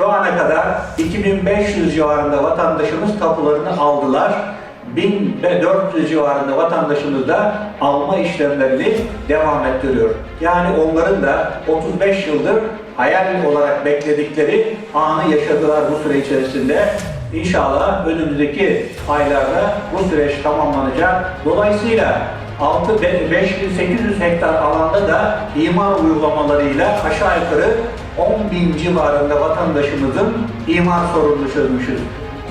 Şu ana kadar 2500 civarında vatandaşımız tapularını aldılar. 1400 civarında vatandaşımız da alma işlemlerini devam ettiriyor. Yani onların da 35 yıldır hayal olarak bekledikleri anı yaşadılar bu süre içerisinde. İnşallah önümüzdeki aylarda bu süreç tamamlanacak. Dolayısıyla 6 5800 hektar alanda da imar uygulamalarıyla aşağı yukarı 10 bin civarında vatandaşımızın imar sorununu çözmüşüz.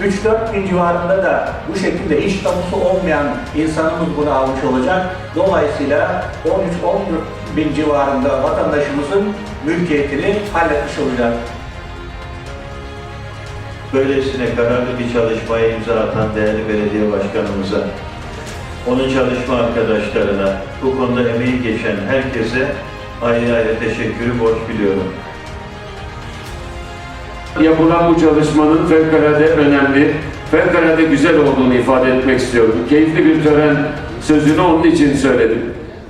3-4 bin civarında da bu şekilde hiç tapusu olmayan insanımız bunu almış olacak. Dolayısıyla 13-14 bin civarında vatandaşımızın mülkiyetini halletmiş olacak. Böylesine kararlı bir çalışmaya imza atan değerli belediye başkanımıza, onun çalışma arkadaşlarına, bu konuda emeği geçen herkese ayrı ayrı teşekkürü borç biliyorum. Yapılan bu çalışmanın fevkalade önemli, fevkalade güzel olduğunu ifade etmek istiyorum. Keyifli bir tören sözünü onun için söyledim.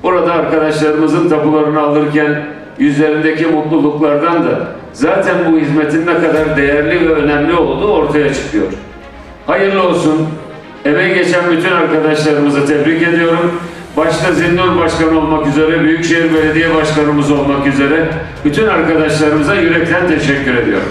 Burada arkadaşlarımızın tapularını alırken yüzlerindeki mutluluklardan da zaten bu hizmetin ne kadar değerli ve önemli olduğu ortaya çıkıyor. Hayırlı olsun. Emeği geçen bütün arkadaşlarımızı tebrik ediyorum. Başta Zinnur Başkanı olmak üzere, Büyükşehir Belediye Başkanımız olmak üzere bütün arkadaşlarımıza yürekten teşekkür ediyorum.